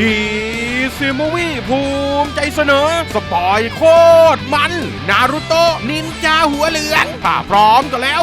ดีซีมูวี่ภูมิใจเสนอ สปอยโคตรมัน นารุโตะนินจาหัวเหลืองถ้าพร้อมก็แล้ว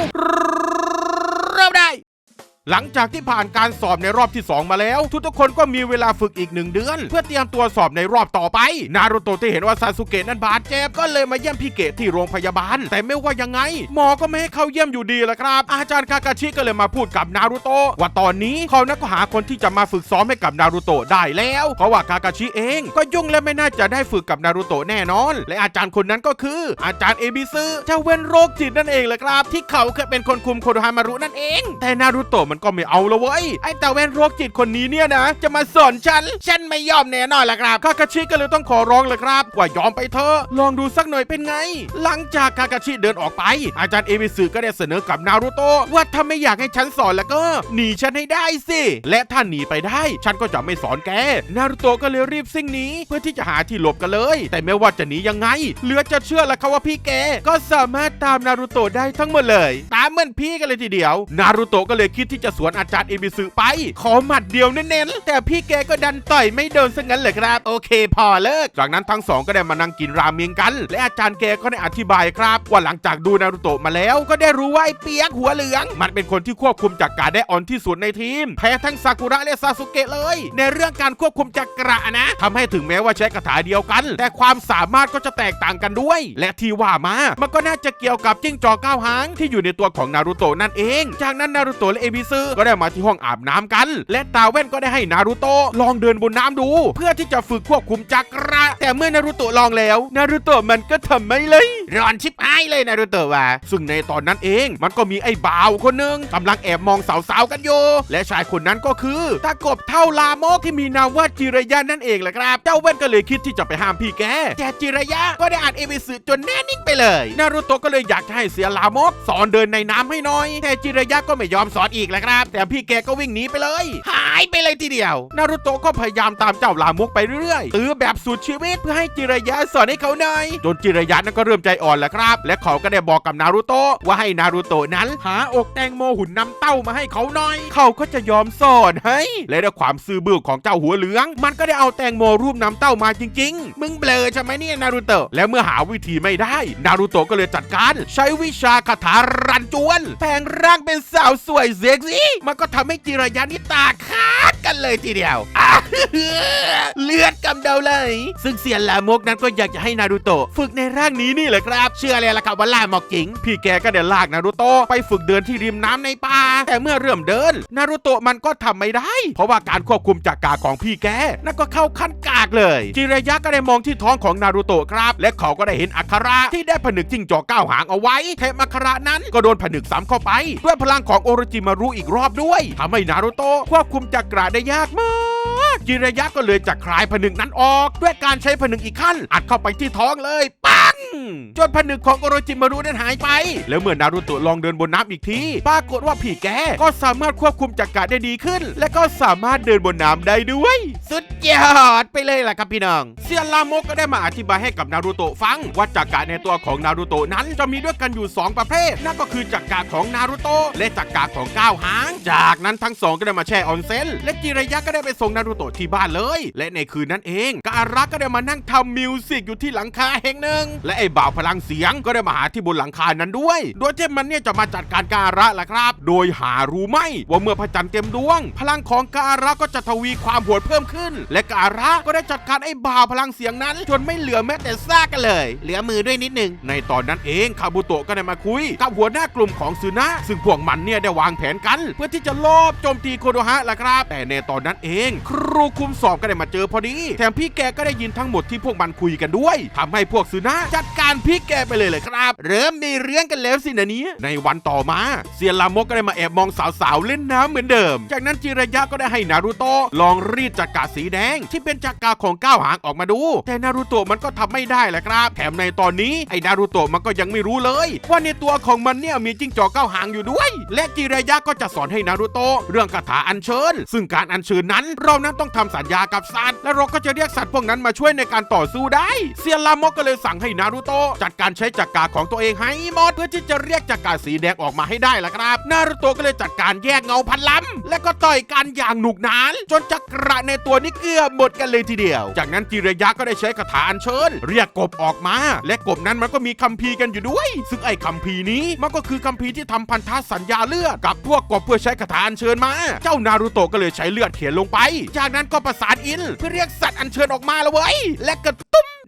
หลังจากที่ผ่านการสอบในรอบที่ 2 มาแล้ว ทุกๆคนก็มีเวลาฝึกอีกหนึ่งเดือน เพื่อเตรียมตัวสอบในรอบต่อไป นารุโตะที่เห็นว่าซาสุเกะนั้นบาดเจ็บก็เลยมาเยี่ยมพี่เกะที่โรงพยาบาล แต่ไม่ว่ายังไง หมอก็ไม่ให้เข้าเยี่ยมอยู่ดีละครับ อาจารย์คากาชิก็เลยมาพูดกับนารุโตะว่าตอนนี้เขานักก็หาคนที่จะมาฝึกซ้อมให้กับนารุโตะได้แล้วเพราะว่าคากาชิเอง ก็ยุ่งและไม่น่าจะได้ฝึกกับนารุโตะแน่นอน และอาจารย์คนนั้นก็คือ อาจารย์เอบิซึเจ้าเวนโรคจิตนั่นเองแหละครับ ที่เขาเคยเป็นคนคุมโคโดฮามารุนั่นเอง แต่นารุโตะมันก็ไม่เอาละเว้ยไอ้ตาแว่นโรคจิตคนนี้เนี่ยนะ จะมาสอนฉัน ฉันไม่ยอมแน่นอนละครับคากาชิก็เลยต้องขอร้องเลยครับว่ายอมไปเถอะลองดูสักหน่อยเป็นไง หลังจากคากาชิเดินออกไป อาจารย์เอมิสึก็ได้เสนอกับนารุโตะว่าถ้าไม่อยากให้ฉันสอนแล้วก็หนีฉันให้ได้สิและถ้าหนีไปได้ ฉันก็จะไม่สอนแกนารุโตะก็เลยรีบซิ่งหนีเพื่อที่จะหาที่หลบกันเลย แต่ไม่ว่าจะหนียังไง เหลือจะเชื่อละครับว่าพี่แกก็สามารถตามนารุโตะได้ทั้งหมดเลย ตามเหมือนพี่กันเลยทีเดียว นารุโตะก็เลยคิดที่จะสวนอาจารย์เอมิสึไป ขอหมัดเดียวเน้นๆ แต่พี่แกก็ดันต่อยไม่โดนซะงั้นเลยครับ โอเคพอเลิก จากนั้นทั้งสองก็ได้มานั่งกินราเมงกัน และอาจารย์แกก็ได้อธิบายครับ ว่าหลังจากดูนารุโตะมาแล้ว ก็ได้รู้ว่าไอ้เปียกหัวเหลือง มันเป็นคนที่ควบคุมจักราได้อ่อนที่สุดในทีม แพ้ทั้งซากุระและซาสุเกะเลย ในเรื่องการควบคุมจักระนะทำให้ถึงแม้ว่าใช้คาถาเดียวกัน แต่ความสามารถก็จะแตกต่างกันด้วย และที่ว่ามามันก็น่าจะเกี่ยวกับจิ้งจอกเก้าหางที่อยู่ในตัวของนารุโตะนั่นเอง จากนั้นนารุโตะและเอบิซึก็ได้มาที่ห้องอาบน้ำกัน และตาแว่นก็ได้ให้นารุโตะลองเดินบนน้ำดู เพื่อที่จะฝึกควบคุมจักระ แต่เมื่อนารุโตะลองแล้ว นารุโตะมันก็ทำไม่เลยร้อนชิบหายเลยนารุโตะว่าซึ่งในตอนนั้นเองมันก็มีไอ้บ่าวคนหนึ่งกำลังแอบมองสาวๆกันอยู่และชายคนนั้นก็คือตากบเท่าลามกที่มีนามว่าจิระยะนั่นเองแหละครับ เจ้าแว่นก็เลยคิดที่จะไปห้ามพี่แกแต่จิระยะก็ได้อ่านเอวิสึจนแน่นิ่งไปเลย นารุโตะก็เลยอยากจะให้เสียลามกสอนเดินในน้ำให้หน่อย แต่จิระยะก็ไม่ยอมสอนอีกแหละครับ แต่พี่แกก็วิ่งหนีไปเลย หายไปเลยทีเดียว นารุโตะก็พยายามตามเจ้าลามกไปเรื่อยๆตื้อแบบสุดชีวิตเพื่อให้จิระยะสอนให้เขาหน่อยจนจิระยะนั้นก็เริ่มใจอ่อนแล้วครับ และเขาก็ได้บอกกับนารุโตะว่าให้นารุโตะนั้น หาอกแตงโมหุ่นน้ำเต้ามาให้เขาหน่อย เขาก็จะยอมสอนให้ และด้วยความซื่อบื้อของเจ้าหัวเหลือง มันก็ได้เอาแตงโมรูปน้ำเต้ามาจริง ๆ มึงเบลอใช่ไหมเนี่ยนารุโตะและเมื่อหาวิธีไม่ได้ นารุโตะก็เลยจัดการ ใช้วิชาคาถารันจวนแปลงร่างเป็นสาวสวยเซ็กซี่มันก็ทำให้จิรยะนี่ตาขาดกันเลยทีเดียวเลือดกำเดาเลย ซึ่งเซียนลามกนั้นก็อยากจะให้นารูโตะฝึกในร่างนี้นี่แหละครับ เชื่อเลยล่ะครับว่าล่าหมอกจิง พี่แกก็เดินลากนารูโตะไปฝึกเดินที่ริมน้ำในป่า แต่เมื่อเริ่มเดิน นารูโตะมันก็ทำไม่ได้ เพราะว่าการควบคุมจากกาของพี่แกนั่นก็เข้าขั้นกากเลย จิระยะก็ได้มองที่ท้องของนารูโตะครับ และเขาก็ได้เห็นอักขระที่ได้ผนึกจิ้งจอกก้าวหางเอาไว้แถมอักขระนั้นก็โดนผนึกซ้ำเข้าไป ด้วยพลังของโอโรจิมารุอีกรอบด้วยทำให้นารูโตะควบคุมจักระได้ยากมาก จิระยะก็เลยจะคลายผนึกนั้นออก ด้วยการใช้ผนึกอีกขั้น อัดเข้าไปที่ท้องเลยปังจนผนึกของโอโรจิมารุนั้นหายไป แล้วเมื่อนารูโตะลองเดินบนน้ำอีกทีปรากฏว่าผีแกก็สามารถควบคุมจักระได้ดีขึ้น และก็สามารถเดินบนน้ำได้ด้วย สุดยอดไปเลยล่ะครับพี่น้องเซียนลามกก็ได้มาอธิบายให้กับนารูโตะฟัง ว่าจักระในตัวของนารูโตะนั้นจะมีด้วยกันอยู่ 2 ประเภท นั่นก็คือจักระของนารูโตะและจักระของก้าวหาง จากนั้นทั้งสองก็ได้มาแช่ออนเซ็นและจิระยะก็ได้ไปส่งนารูโตะที่บ้านเลย และในคืนนั้นเองการะก็ได้มานั่งทำมิวสิกอยู่ที่หลังคาแห่งหนึ่ง และไอ้บ่าวพลังเสียงก็ได้มาหาที่บนหลังคานั้นด้วย โดยที่มันเนี่ยจะมาจัดการการะล่ะครับ โดยหารู้ไหมว่าเมื่อพระจันทร์เต็มดวง พลังของการะก็จะทวีความโหดเพิ่มขึ้น และการะก็ได้จัดการไอ้บ่าวพลังเสียงนั้น จนไม่เหลือแม้แต่ซากกันเลย เหลือมือด้วยนิดนึงในตอนนั้นเองคาบุโตะก็ได้มาคุย กับหัวหน้ากลุ่มของซึนะซึ่งพวกมันเนี่ยได้วางแผนกัน เพื่อที่จะลอบโจมตีโคโดฮะล่ะครับ แต่ในตอนนั้นเองครูคุมสอบก็ได้มาเจอพอดี แถมพี่แกก็ได้ยินทั้งหมดที่พวกมันคุยกันด้วยทำให้พวกซึนะจัดการพี่แกไปเลยเลยครับ เริ่มมีเรื่องกันแล้วสินะเนี้ในวันต่อมาเซียนลามกก็ได้มาแอบมองสาวๆเล่นน้ำเหมือนเดิม จากนั้นจิระยะก็ได้ให้นารูโตะลองรีดจักราสีแดง ที่เป็นจักราของก้าวหางออกมาดู แต่นารูโตะมันก็ทำไม่ได้แหละครับ แถมในตอนนี้ไอ้นารูโตะมันก็ยังไม่รู้เลย ว่าในตัวของมันเนี่ยมีจิ้งจอกก้าวหางอยู่ด้วย และจิระยะก็จะสอนให้นารูโตะเรื่องคาถาอัญเชิญ ซึ่งการอัญเชิญนั้นเรานั้นต้องทำสัญญากับสัตว์และเราก็จะเรียกสัตว์พวกนั้นมาช่วยในการต่อสู้ได้ เซียนลามกก็เลยสั่งให้นารูโตะจัดการใช้จักราของตัวเองให้หมดเพื่อที่จะเรียกจักราสีแดงออกมาให้ได้ละครับ นารูโตะก็เลยจัดการแยกเงาพันล้ำและก็ต่อยกันอย่างหนุกหนาน จนจักระในตัวนี้เกือบหมดกันเลยทีเดียว จากนั้นจิระยะก็ได้ใช้คาถาอัญเชิญ เรียกกบออกมา และกบนั้นมันก็มีคัมภีร์กันอยู่ด้วย ซึ่งไอ้คัมภีร์นี้มันก็คือคัมภีร์ที่ทำพันธสัญญาเลือดกับพวกกบเพื่อใช้คาถาอัญเชิญมา เจ้านารูโตะก็เลยใช้เลือดเขียนลงไป จากนั้นก็ประสานอิน เพื่อเรียกสัตว์อันเชิญออกมาแล้วเว้ยและกระ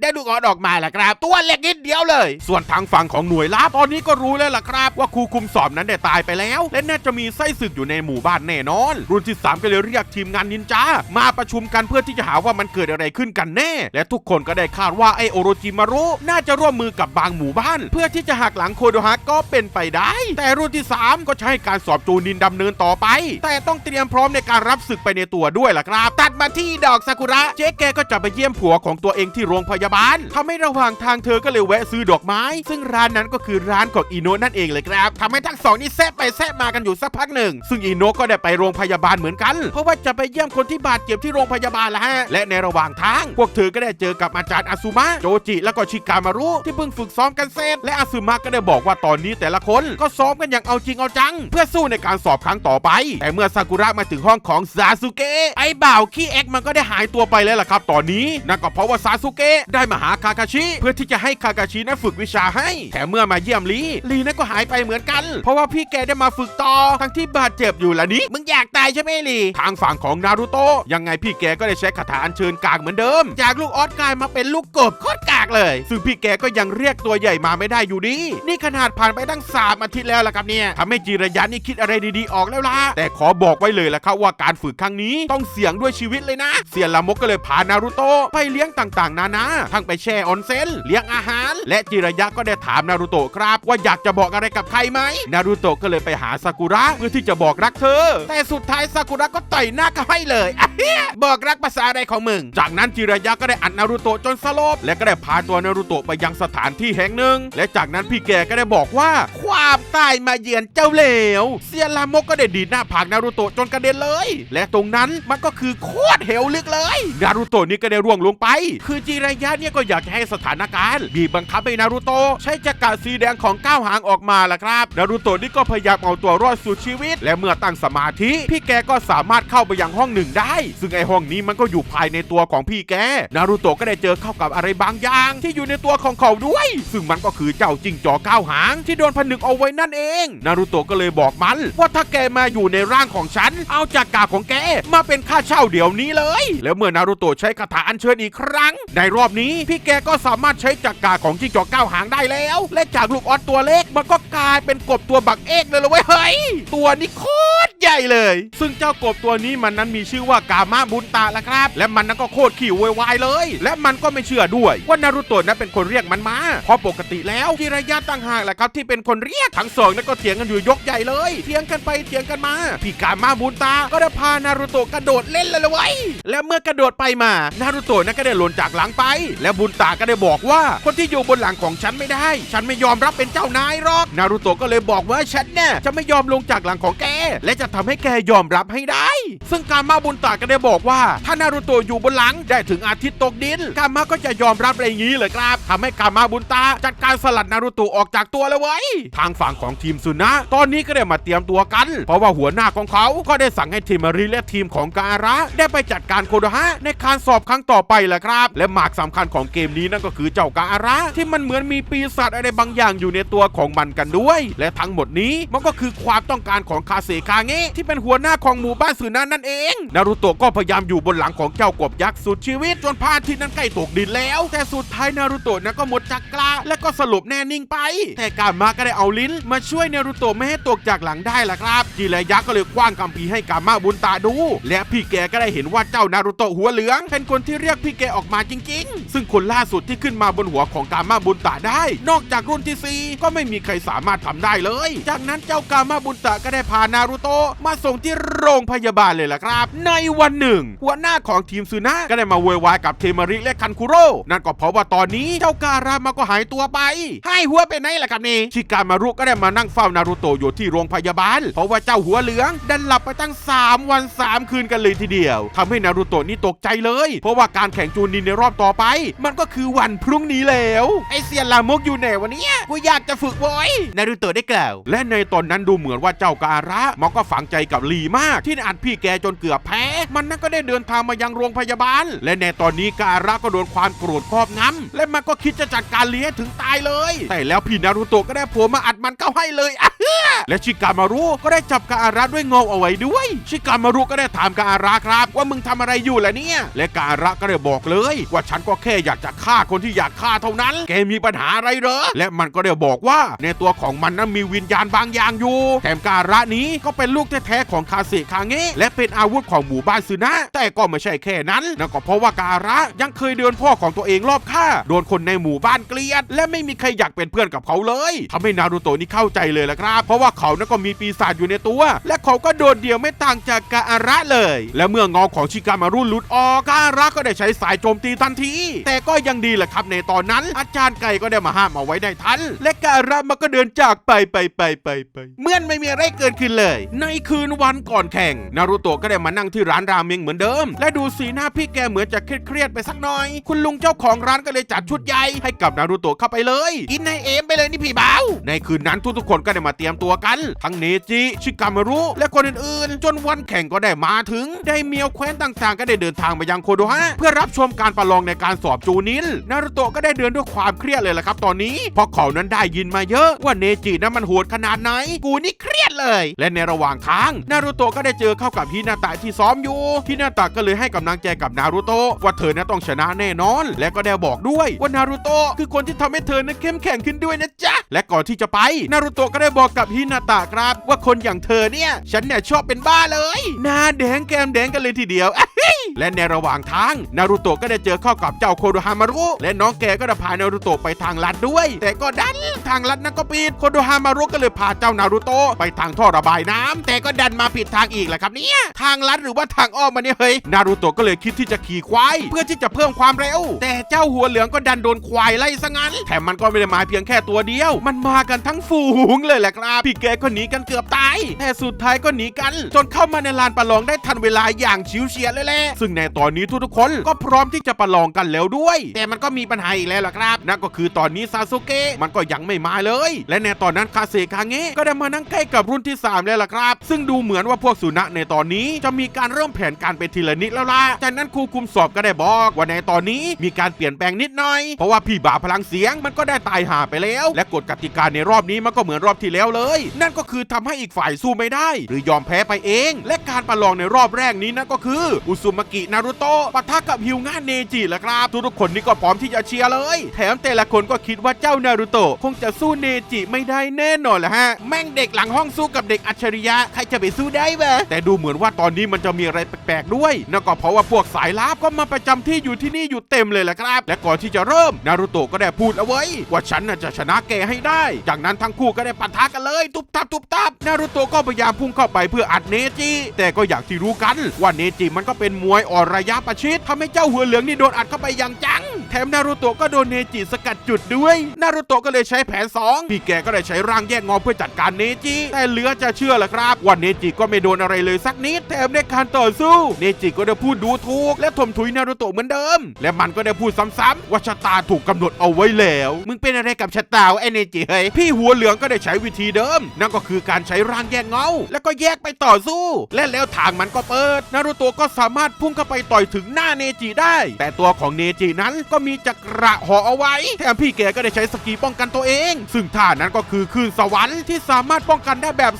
ได้ลูกออดออกมาแหละครับ ตัวเล็กนิดเดียวเลย ส่วนทางฝั่งของหน่วยลับตอนนี้ก็รู้แล้วล่ะครับ ว่าครูคุมสอบนั้นได้ตายไปแล้ว และน่าจะมีไส้ศึกอยู่ในหมู่บ้านแน่นอน รุ่นที่ 3 ก็เลยเรียกทีมงานนินจามาประชุมกันเพื่อที่จะหาว่ามันเกิดอะไรขึ้นกันแน่ และทุกคนก็ได้คาดว่าไอโอโรจิมารุน่าจะร่วมมือกับบางหมู่บ้าน เพื่อที่จะหักหลังโคโดฮะก็เป็นไปได้ แต่รุ่นที่ 3 ก็ใช้การสอบจูนินดำเนินต่อไป แต่ต้องเตรียมพร้อมในการรับศึกไปในตัวด้วยล่ะครับ ตัดมาที่ดอกซากุระ เจ๊แกก็จะไปเยี่ยมผัวของตัวเองที่โรงพยาบาลทำให้ระหว่างทางเธอก็เลยแวะซื้อดอกไม้ ซึ่งร้านนั้นก็คือร้านของอีโนะนั่นเองเลยครับทำให้ทั้งสองนี่แซะไปแซะมากันอยู่สักพักหนึ่ง ซึ่งอีโนะก็ได้ไปโรงพยาบาลเหมือนกัน เพราะว่าจะไปเยี่ยมคนที่บาดเจ็บที่โรงพยาบาลละฮะ และในระหว่างทาง พวกเธอก็ได้เจอกับอาจารย์อาซุมะ โจจิ แล้วก็ชิกามารุที่เพิ่งฝึกซ้อมกันเสร็จ และอาซุมะก็ได้บอกว่าตอนนี้แต่ละคนก็ซ้อมกันอย่างเอาจริงเอาจัง เพื่อสู้ในการสอบครั้งต่อไป แต่เมื่อซากุระมาถึงห้องของซาสุเกะไอ้บ่าวขี้เอ็กมันก็ได้หายตัวไปแล้วล่ะครับ ตอนนี้นั่นก็เพราะว่าซาสุเกะได้มาหาคาคาชิ เพื่อที่จะให้คาคาชินั้นฝึกวิชาให้แต่เมื่อมาเยี่ยมลีลีนั่นก็หายไปเหมือนกัน เพราะว่าพี่แกได้มาฝึกต่อทั้งที่บาดเจ็บอยู่ละนี้มึงอยากตายใช่ไหมลีทางฝั่งของนารูโตะยังไงพี่แกก็ได้ใช้คาถาอัญเชิญกากเหมือนเดิม จากลูกออสกลายมาเป็นลูกกบโคตรกากเลย ซึ่งพี่แกก็ยังเรียกตัวใหญ่มาไม่ได้อยู่ดี นี่ขนาดผ่านไปตั้งสามอาทิตย์แล้วล่ะครับเนี่ยทำให้จิระยะนี่คิดอะไรดีๆออกแล้วล่ะแต่ขอบอกไว้เลยละครับว่าการฝึกครั้งนี้ต้องเสี่ยงด้วยชีวิตเลยนะ เสียลามกก็เลยพานารูโตะไปเลี้ยงต่างๆ นานาทั้งไปแช่ออนเซ็นเลี้ยงอาหาร และจิระยะก็ได้ถามนารูโตะครับ ว่าอยากจะบอกอะไรกับใครไหมนารูโตะก็เลยไปหาซากุระเพื่อที่จะบอกรักเธอ แต่สุดท้ายซากุระก็ต่อยหน้าเขาให้เลยเฮียบอกรักภาษาอะไรของมึง จากนั้นจิระยะก็ได้อัดนารูโตะจนสลบและก็ได้พาตัวนารูโตะไปยังสถานที่แห่งหนึ่ง และจากนั้นพี่แกก็ได้บอกว่า ความตายมาเยือนเจ้าเหลวเซียนลามกก็ได้ดีดหน้าผากนารูโตะจนกระเด็นเลย และตรงนั้นมันก็คือโคตรเหวลึกเลย นารูโตะนี่ก็ได้ร่วงลงไป คือจิระยะเนี่ยก็อยากจะให้สถานการณ์บีบบังคับให้นารูโตะใช้จักรสีแดงของก้าวหางออกมาล่ะครับ นารูโตะนี่ก็พยายามเอาตัวรอดสู่ชีวิต และเมื่อตั้งสมาธิ พี่แกก็สามารถเข้าไปยังห้องหนึ่งได้ ซึ่งไอห้องนี้มันก็อยู่ภายในตัวของพี่แก นารูโตะก็ได้เจอเข้ากับอะไรบางอย่าง ที่อยู่ในตัวของเขาด้วย ซึ่งมันก็คือเจ้าจิงจอกก้าวหางที่โดนผนึกเอาไว้นั่นเอง นารูโตะก็เลยบอกมันว่าถ้าแกมาอยู่ในร่างของฉัน เอาจากกาของแกมาเป็นค่าเช่าเดี๋ยวนี้เลย แล้วเมื่อนารูโตะใช้คาถาอัญเชิญอีกครั้ง ในรอบนี้พี่แกก็สามารถใช้จักกาของจิงจอกก้าวหางได้แล้ว และจากลูกออสตัวเล็กมันก็กลายเป็นกบตัวบักเอกเลยละเว้ยเฮ้ยตัวนี้โคตรใหญ่เลย ซึ่งเจ้ากบตัวนี้มันนั้นมีชื่อว่ากามาบุนตะละครับ และมันนั้นก็โคตรขี่โวยวายเลย และมันก็ไม่เชื่อด้วยว่านารูโตะนั้นเป็นคนเรียกมันมาเพราะปกติแล้วจิระยะตั้งหากแหละครับที่เป็นคนเรียกทั้งสองนั้นก็เถียงกันอยู่ยกใหญ่เลยเถียงกันไปเถียงกันมาพี่กามาบุนตาก็ได้พานารูโตะกระโดดเล่นเลยละเว้ยและเมื่อกระโดดไปมานารูโตะนั้นก็ได้หล่นจากหลังไปและบุนตาก็ได้บอกว่า คนที่อยู่บนหลังของฉันไม่ได้ ฉันไม่ยอมรับเป็นเจ้านายหรอกนารูโตะก็เลยบอกว่าฉันเนี่ยจะไม่ยอมลงจากหลังของแก และจะทำให้แกยอมรับให้ได้ ซึ่งกามาบุนตาก็ได้บอกว่า ถ้านารูโตะอยู่บนหลังได้ถึงอาทิตย์ตกดินกามาก็จะยอมรับอะไรอย่างนี้เลยครับทำให้กามาบุนตาจัดการสลัดนารูโตะออกจากตัวแล้วเว้ทางฝั่งของทีมซุนะตอนนี้ก็ได้มาเตรียมตัวกัน เพราะว่าหัวหน้าของเขาก็ได้สั่งให้ทีมมารีและทีมของการะ ได้ไปจัดการโคโดฮะในการสอบครั้งต่อไปแหละครับ และหมากสำคัญของเกมนี้นั่นก็คือเจ้ากาอาระ ที่มันเหมือนมีปีศาจอะไรบางอย่างอยู่ในตัวของมันกันด้วย และทั้งหมดนี้มันก็คือความต้องการของคาเซคาเงะที่เป็นหัวหน้าของหมู่บ้านสุนันนั่นเองนารูโตะก็พยายามอยู่บนหลังของเจ้ากบยักษ์สุดชีวิตจนพาทิตนั้นใกล้ตกดินแล้ว แต่สุดท้ายนารูโตะนั้นก็หมดจักราและก็สลบแน่นิ่งไป แต่กามาก็ได้เอาลิ้น มาช่วยนารูโตะไม่ให้ตกจากหลังได้ล่ะครับ จิระยักษ์ก็เลยคว้างกัมพีให้กามาบุญตาดู และพี่แกก็ได้เห็นว่าเจ้านารูโตะหัวเหลือง เป็นคนที่เรียกพี่แกออกมาจริง ๆ ซึ่งคนล่าสุดที่ขึ้นมาบนหัวของกามาบุญตาได้ นอกจากรุ่นที่สี่ก็ไม่มีใครสามารถทำได้เลย จากนั้นเจ้ากามาบุญตาก็ได้พานารูโตะมาส่งที่โรงพยาบาลเลยล่ะครับ ในวันหนึ่ง หัวหน้าของทีมซูนะก็ได้มาโวยวายกับเทมาริและคันคุโร่นั่นก็เพราะว่าตอนนี้เจ้าการามาก็หายตัวไป ให้หัวไปไหนล่ะครับนี่ชิกามารุก็ได้มานั่งเฝ้านารูโตะอยู่ที่โรงพยาบาล เพราะว่าเจ้าหัวเหลือง ดันหลับไปตั้ง 3 วัน 3 คืนกันเลยทีเดียวทำให้นารูโตะนี่ตกใจเลย เพราะว่าการแข่งจูนินในรอบต่อไป มันก็คือวันพรุ่งนี้แล้วไอเซียนลามกอยู่ไหนวันนี้กูอยากจะฝึกไว้นารูโตะได้กล่าว และในตอนนั้นดูเหมือนว่าเจ้าการะมันก็ฝังใจกับลีมาก ที่อัดพี่แกจนเกือบแพ้ มันนั่นก็ได้เดินทางมายังโรงพยาบาล และในตอนนี้การะก็โดนความโกรธครอบงำและมันก็คิดจะจัดการลีให้ถึงตายเลย แต่แล้วพี่นารูโตะก็ได้โผล่มาอัดมันเข้าให้เลยอะเฮ้อ และชิกามารุก็ได้จับกาอาระด้วยเงเอาไว้ด้วย ชิกามารุก็ได้ถามกาอาระครับ ว่ามึงทำอะไรอยู่ล่ะเนี่ย และกาอาระก็ได้บอกเลย ว่าฉันก็แค่อยากจะฆ่าคนที่อยากฆ่าเท่านั้น แกมีปัญหาอะไรเหรอ และมันก็ได้บอกว่าในตัวของมันนั้นมีวิญญาณบางอย่างอยู่ แถมกาอาระนี้ก็เป็นลูกแท้ๆของคาเซคาเงะและเป็นอาวุธของหมู่บ้านซึนะ แต่ก็ไม่ใช่แค่นั้นนั่นก็เพราะว่ากาอาระยังเคยเดินพ่อของตัวเองรอบฆ่าโดนคนในหมู่บ้านเกลียด และไม่มีใครอยากเป็นเพื่อนกับเขาเลยทำให้นารูโตะนี่เข้าใจเลยละครับเพราะว่าเขานั้นก็มีปีศาจอยู่ในตัว และเขาก็โดดเดี่ยวไม่ต่างจากกาอาระเลย และเมื่องอของชิกามารุหลุดออกกาอาระก็ได้ใช้สายโจมตีทันที แต่ก็ยังดีแหละครับในตอนนั้น อาจารย์ไก่ก็ได้มาห้ามเอาไว้ได้ทัน และกาอาระมันก็เดินจากไปไปไปไปไปเมื่อนไม่มีอะไรเกิดขึ้นเลย ในคืนวันก่อนแข่ง นารูโตะก็ได้มานั่งที่ร้านราเมงเหมือนเดิม และดูสีหน้าพี่แกเหมือนจะเครียดไปสักหน่อย คุณลุงเจ้าของร้านก็เลยจัดชุดใหญ่ให้กับนารูโตะเข้าไปเลย กินในเอมไปเลยนี่พี่บ่าวในคืนนั้นทุกๆคนก็ได้มาเตรียมตัวกัน ทั้งเนจิชิกามารุและคนอื่นๆ จนวันแข่งก็ได้มาถึง ได้เมียวแคว้นต่างๆ ก็ได้เดินทางไปยังโคโดฮะเพื่อรับชมการประลองในการสอบจูนินนารุโตะก็ได้เดินด้วยความเครียดเลยแหละครับตอนนี้เพราะเขานั้นได้ยินมาเยอะว่าเนจินั้นมันโหดขนาดไหน กูนี่เครียดเลย และในระหว่างทางนารุโตะก็ได้เจอเข้ากับฮินาตะที่ซ้อมอยู่ฮินาตะก็เลยให้กำลังใจกับนารุโตะว่าเธอนั้นต้องชนะแน่นอน และก็ได้บอกด้วยว่านารุโตะคือคนที่ทำให้เธอนั้นเข้มแข็งขึ้นด้วยนะจ๊ะและก่อนที่จะไปนารุโตะก็ได้บอกกับฮินาตะครับ ว่าคนอย่างเธอเนี่ย ฉันเนี่ยชอบเป็นบ้าเลย หน้าแดงแก้มแดงกันเลยทีเดียวและในระหว่างทาง นารุโตะก็ได้เจอเข้ากับเจ้าโคโดฮามารุ และน้องแกก็ได้พานารุโตะไปทางลัดด้วย แต่ก็ดันทางลัดนั้นก็ปิดโคโดฮามารุก็เลยพาเจ้านารุโตะไปทางท่อระบายน้ำแต่ก็ดันมาผิดทางอีกแหละครับเนี่ยทางลัดหรือว่าทางอ้อมมาเนี่ยเฮ้ยนารุโตะก็เลยคิดที่จะขี่ควายเพื่อที่จะเพิ่มความเร็ว แต่เจ้าหัวเหลืองก็ดันโดนควายไล่ซะงั้นแถมมันก็ไม่ได้มาเพียงแค่ตัวเดียว มันมากันทั้งฝูงเลยแหละครับพี่แกก็หนีกันเกือบตาย แต่สุดท้ายก็หนีกัน จนเข้ามาในลานประลองได้ทันเวลาอย่างชิวเฉียดเลยแหละซึ่งในตอนนี้ทุกๆคนก็พร้อมที่จะประลองกันแล้วด้วย แต่มันก็มีปัญหาอีกแล้วล่ะครับนั่นก็คือตอนนี้ซาสุเกะมันก็ยังไม่มาเลย และในตอนนั้นคาเซคาเงะก็ได้มานั่งใกล้กับรุ่นที่สามแล้วล่ะครับ ซึ่งดูเหมือนว่าพวกสุนัขในตอนนี้จะมีการเริ่มแผนการไปทีละนิดแล้วล่ะจากนั้นครูคุมสอบก็ได้บอกว่าในตอนนี้มีการเปลี่ยนแปลงนิดหน่อย เพราะว่าพี่บ่าพลังเสียงมันก็ได้ตายหาไปแล้ว และกฎกติกาในรอบนี้มันก็เหมือนรอบที่แล้วเลย นั่นก็คือทำให้อีกฝ่ายสู้ไม่ได้ หรือยอมแพ้ไปเอง และการประลองในรอบแรกนี้นั่นก็คือ อุซุมากินารุโตะปะทะกับฮิวงะเนจิละครับ ทุกๆคนนี่ก็พร้อมที่จะเชียร์เลย แถมแต่ละคนก็คิดว่าเจ้านารุโตะคงจะสู้เนจิไม่ได้แน่นอนแหละฮะ แม่งเด็กหลังห้องสู้กับเด็กอัจฉริยะใครจะไปสู้ได้วะแต่ดูเหมือนว่าตอนนี้มันจะมีอะไรแปลกๆด้วยนั่นก็เพราะว่าพวกสายลับก็มาประจำที่อยู่ที่นี่อยู่เต็มเลยแหละครับ และก่อนที่จะเริ่มนารุโตะก็ได้พูดเอาไว้ ว่าฉันน่ะจะชนะแกให้ได้ จากนั้นทั้งคู่ก็ได้ปะทะกันเลย ตุบตับตุบตับนารุโตะก็พยายามพุ่งเข้าไปเพื่ออัดเนจิ แต่ก็อยางที่รู้กันว่าเนจิมันก็เป็นมวยอ่อนระยะประชิดทำให้เจ้าหัวเหลืองนี่โดนอัดเข้าไปอย่างจัง แถมนารุโตะก็โดนเนจิสกัดจุดด้วยนารุโตะก็เลยใช้แผนสองพี่แกก็ได้ใช้ร่างแยกงอเพื่อจัดการเนจิแต่เหลือจะเชื่อละครับว่าเนจิก็ไม่โดนอะไรเลยสักนิดแถมในการต่อสู้เนจิก็ได้พูดดูถูก และถมถุยนารุโตะเหมือนเดิม และมันก็ได้พูดซ้ำๆว่าชะตาถูกกำหนดเอาไว้แล้ว มึงเป็นอะไรกับชะตาไอเนจิเฮ้ยพี่หัวเหลืองก็ได้ใช้วิธีเดิม นั่นก็คือการใช้ร่างแยกเงา แล้วก็แยกไปต่อสู้ และแล้วทางมันก็เปิด นารุโตะก็สามารถพุ่งเข้าไปต่อยถึงหน้าเนจิได้ แต่ตัวของเนจินั้นก็มีจักระห่อเอาไว้ แถมพี่แกก็ได้ใช้สกีป้องกันตัวเอง ซึ่งท่านั้นก็คือคลื่นสวรรค์ที่สามารถป้องกันได้แบบ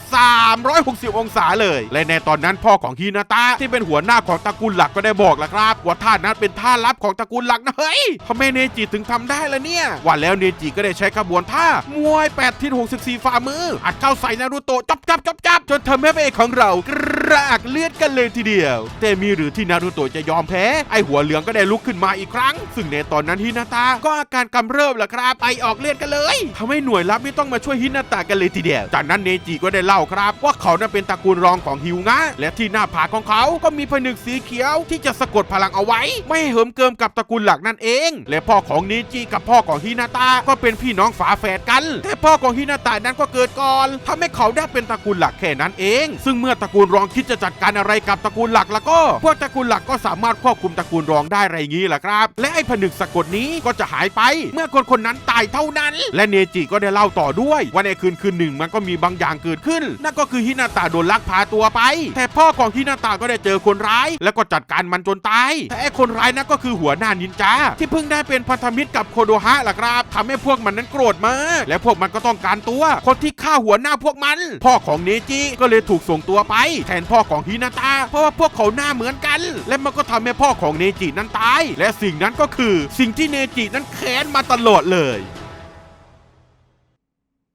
360 องศาเลย และในตอนนั้นพ่อของฮินาตะที่เป็นหัวหน้าของตระกูลหลักก็ได้บอกแล้วครับว่าท่านั้นเป็นท่าลับของตระกูลหลักนะเฮ้ยทำไมเนจิถึงทำได้ล่ะเนี่ยว่าแล้วเนจิก็ได้ใช้ขบวนท่ามวย8ทิศ64ฝ่ามืออัดเข้าใส่นารูโตะจับจับจับจับจนทำให้พระเอกของเรากระอักเลือดกันเลยทีเดียว แต่มีหรือที่นารูโตะจะยอมแพ้ ไอหัวเหลืองก็ได้ลุกขึ้นมาอีกครั้ง ซึ่งในตอนนั้นฮินาตะก็อาการกำเริบแหละครับไปออกเลือดกันเลยทำให้หน่วยลับนี่ต้องมาช่วยฮินาตะกันเลยทีเดียว จากนั้นเนจิก็ได้เล่าครับ ว่าเขานั้นเป็นตระกูลรองของฮิวงะและที่หน้าผากของเขาก็มีผนึกสีเขียวที่จะสะกดพลังเอาไว้ ไม่ให้เหิมเกิมกับตระกูลหลักนั่นเอง และพ่อของเนจิกับพ่อของฮินาตะก็เป็นพี่น้องฝาแฝดกัน แต่พ่อของฮินาตะนั้นก็เกิดก่อนทำให้เขาได้เป็นตระกูลหลักแค่นั้นเอง ซึ่งเมื่อตระกูลรองคิดจะจัดการอะไรกับตระกูลหลักแล้วก็ พวกตระกูลหลักก็สามารถควบคุมตระกูลรองได้ไรงี้แหละครับ และไอ้ผนึกสะกดนี้ก็จะหายไป เมื่อคนคนนั้นตายเท่านั้น และเนจิก็ได้เล่าต่อด้วยว่าในคืนคืนหนึ่งมันก็มีบางอย่างเกิดขึ้น นั่นก็คือฮินาตะโดนลักพาตัวไป แต่พ่อของฮินาตะก็ได้เจอคนร้าย แล้วก็จัดการมันจนตายแต่ไอ้คนร้ายนั่นก็คือหัวหน้านินจาที่เพิ่งได้เป็นพันธมิตรกับโคโดฮะล่ะครับทำให้พวกมันนั้นโกรธมากและพวกมันก็ต้องการตัวคนที่ฆ่าหัวหน้าพวกมัน พ่อของเนจิก็เลยถูกส่งตัวไปแทนพ่อของฮินาตาเพราะว่าพวกเขาหน้าเหมือนกัน และมันก็ทำให้พ่อของเนจินั้นตาย และสิ่งนั้นก็คือสิ่งที่เนจินั้นแค้นมาตลอดเลย